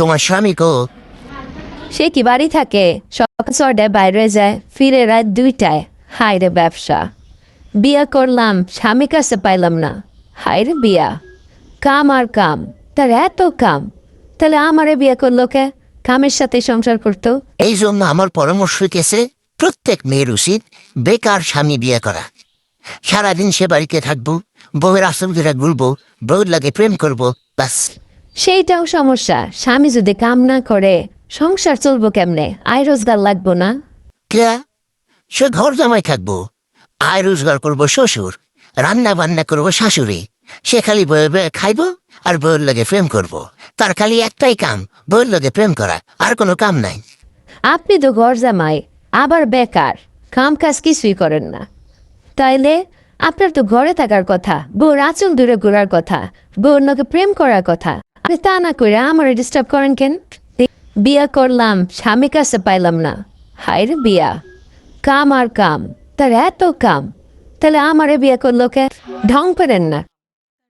তোমার স্বামী কো? সে কি বাড়ি থাকে? সকাল ছটায় বাইরে যায় ফিরে রাত দুইটায়। হায় রে ব্যবসা। বিয়া করলাম স্বামী কাছে পাইলাম না। হায় রে বিয়া। কাম আর কাম। তার এত কাম। তাহলে আমারে বিয়া করল কে? কামের সাথে সংসার করতো? এই জন্য আমার পরামর্শ হইতেছে প্রত্যেক মেয়ের উচিত বেকার স্বামী বিয়ে করা। সারাদিন সে বাড়িতে থাকব বউয়ের আসল ঘুরবো বউয়ের লাগে প্রেম করব বাস সেইটাও সমস্যা। স্বামী যদি কাম না করে সংসার চলবো কেমনে? আয় রোজগার লাগবো না? সে ঘর জামাই থাকব। আয় রোজগার করব শ্বশুর রান্না বান্না করব শাশুড়ি। সে খালি বয়ে খাইবো আর বউয়ের লগে প্রেম করব। তার খালি একটাই কাম বউয়ের লগে প্রেম করা আর কোনো কাম নাই। আপনি তো ঘর জামাই আবার বেকার কাম কাজ কিছুই করেন না। তাইলে আপনার তো ঘরে থাকার কথা বউর আঁচল দূরে ঘোরার কথা বউর নকে প্রেম করার কথা। আপনি তা না করে আমার ডিস্টার্ব করেন কেন? বিয়া করলাম স্বামী কাছে পাইলাম না। হাই রে বিয়া। কাম আর কাম। তার এত কাম। তাহলে আমারে বিয়া করল কে? ঢং পেরেন না।